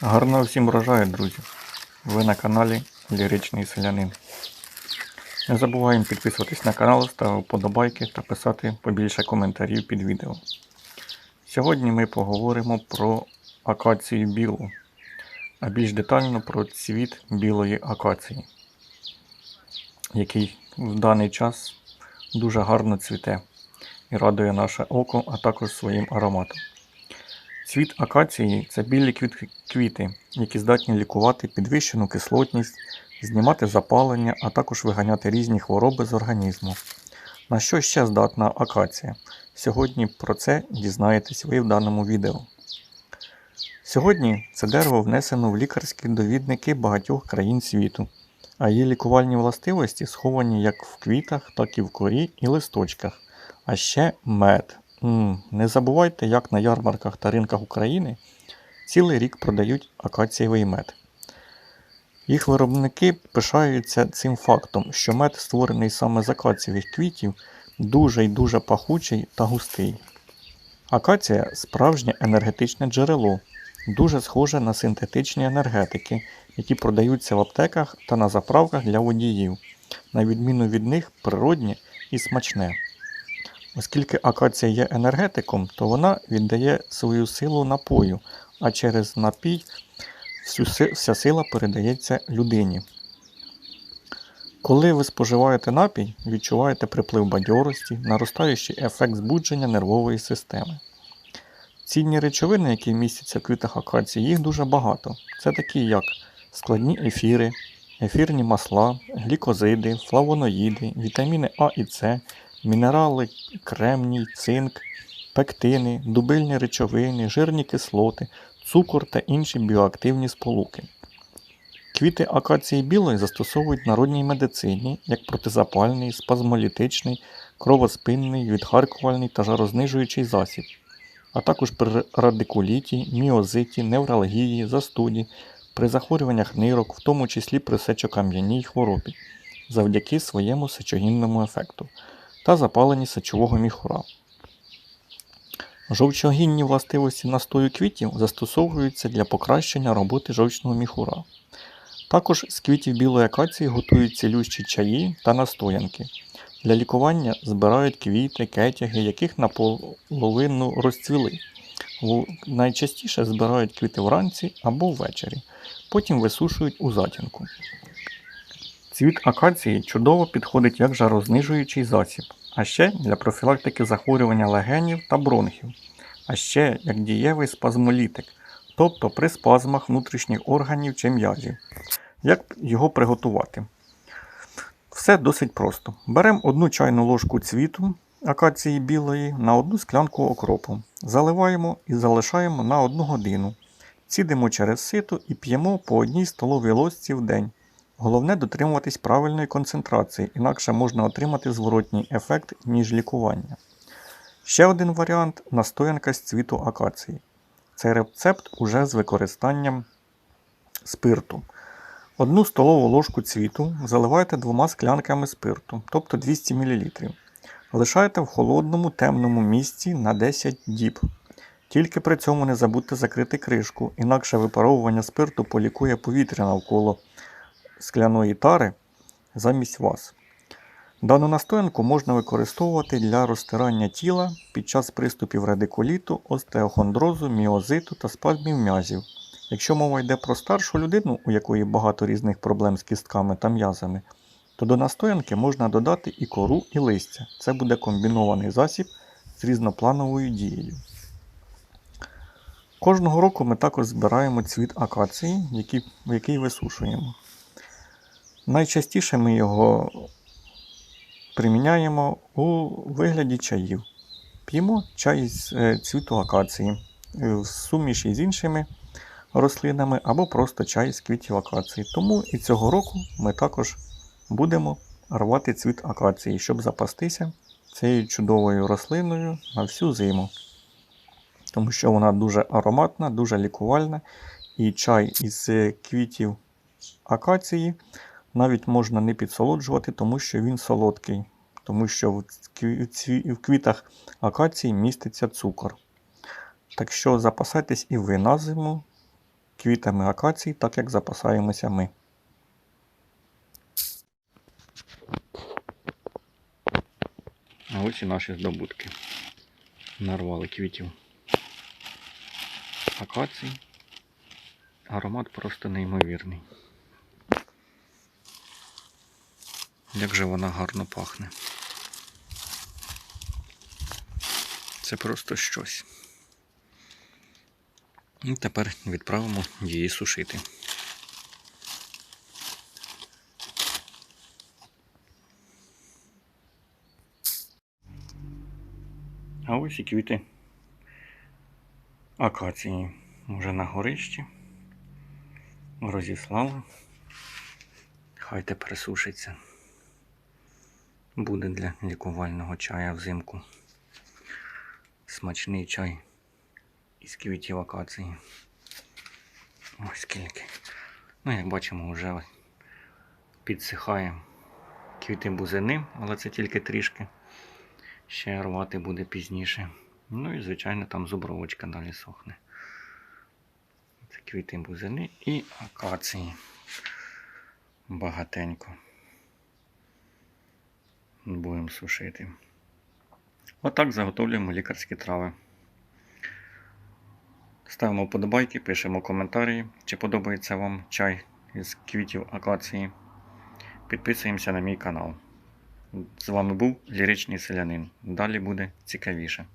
Гарного всім врожаю, друзі! Ви на каналі Ліричний Селянин. Не забуваємо підписуватись на канал, ставити вподобайки та писати побільше коментарів під відео. Сьогодні ми поговоримо про акацію білу, а більш детально про цвіт білої акації, який в даний час дуже гарно цвіте і радує наше око, а також своїм ароматом. Цвіт акації це білі квіт- квіти, які здатні лікувати підвищену кислотність, знімати запалення, а також виганяти різні хвороби з організму. На що ще здатна акація? Сьогодні про це дізнаєтесь ви в даному відео. Сьогодні це дерево внесено в лікарські довідники багатьох країн світу, а її лікувальні властивості сховані як в квітах, так і в корі і листочках. А ще мед. Не забувайте, як на ярмарках та ринках України цілий рік продають акацієвий мед. Їх виробники пишаються цим фактом, що мед, створений саме з акацієвих квітів, дуже й дуже пахучий та густий. Акація справжнє енергетичне джерело, дуже схоже на синтетичні енергетики, які продаються в аптеках та на заправках для водіїв. На відміну від них природнє і смачне. Оскільки акація є енергетиком, то вона віддає свою силу напою, а через напій вся сила передається людині. Коли ви споживаєте напій, відчуваєте приплив бадьорості, наростаючий ефект збудження нервової системи. Цінні речовини, які містяться в квітах акації, їх дуже багато. Це такі як складні ефіри, ефірні масла, глікозиди, флавоноїди, вітаміни А і С, мінерали, кремній, цинк, пектини, дубильні речовини, жирні кислоти, цукор та інші біоактивні сполуки. Квіти акації білої застосовують в народній медицині як протизапальний, спазмолітичний, кровоспинний, відхаркувальний та жарознижуючий засіб, а також при радикуліті, міозиті, невралгії, застуді, при захворюваннях нирок, в тому числі при сечокам'яній хворобі, завдяки своєму сечогінному ефекту та запаленні сечового міхура. Жовчогінні властивості настою квітів застосовуються для покращення роботи жовчного міхура. Також з квітів білої акації готують цілющі чаї та настоянки. Для лікування збирають квіти, кетяги, яких наполовину розцвіли. Найчастіше збирають квіти вранці або ввечері, потім висушують у затінку. Цвіт акації чудово підходить як жарознижуючий засіб, а ще для профілактики захворювання легенів та бронхів, а ще як дієвий спазмолітик, тобто при спазмах внутрішніх органів чи м'язів. Як його приготувати? Все досить просто. Беремо одну чайну ложку цвіту акації білої на одну склянку окропу. Заливаємо і залишаємо на 1 годину. Цідимо через сито і п'ємо по одній столовій ложці в день. Головне дотримуватись правильної концентрації, інакше можна отримати зворотній ефект, ніж лікування. Ще один варіант настоянка з цвіту акації. Цей рецепт уже з використанням спирту. Одну столову ложку цвіту заливайте двома склянками спирту, тобто 200 мл. Лишайте в холодному темному місці на 10 діб. Тільки при цьому не забудьте закрити кришку, інакше випаровування спирту полікує повітря навколо скляної тари замість вас. Дану настоянку можна використовувати для розтирання тіла під час приступів радикуліту, остеохондрозу, міозиту та спазмів м'язів. Якщо мова йде про старшу людину, у якої багато різних проблем з кістками та м'язами, то до настоянки можна додати і кору, і листя. Це буде комбінований засіб з різноплановою дією. Кожного року ми також збираємо цвіт акації, який, який висушуємо. Найчастіше ми його приміняємо у вигляді чаїв. П'ємо чай з е, цвіту акації е, в суміші з іншими рослинами або просто чай з квітів акації. Тому і цього року ми також будемо рвати цвіт акації, щоб запастися цією чудовою рослиною на всю зиму. Тому що вона дуже ароматна, дуже лікувальна. І чай із е, квітів акації навіть можна не підсолоджувати, тому що він солодкий. Тому що в квітах акації міститься цукор. Так що запасайтесь і ви на зиму квітами акацій, так як запасаємося ми. А ось і наші здобутки. Нарвали квітів акацій. Аромат просто неймовірний. Як же вона гарно пахне. Це просто щось. І тепер відправимо її сушити. А ось і квіти акації вже на горищі. Розіслали. Хай тепер сушиться. Буде для лікувального чая взимку. Смачний чай із квітів акації. Ось скільки. Ну, як бачимо, вже підсихає квіти бузини, але це тільки трішки. Ще рвати буде пізніше. Ну і, звичайно, там зубровочка далі сохне. Це квіти бузини і акації. Багатенько. Будемо сушити. Отак заготовлюємо лікарські трави. Ставимо вподобайки, пишемо коментарі, чи подобається вам чай із квітів акації. Підписуємося на мій канал. З вами був Ліричний Селянин. Далі буде цікавіше.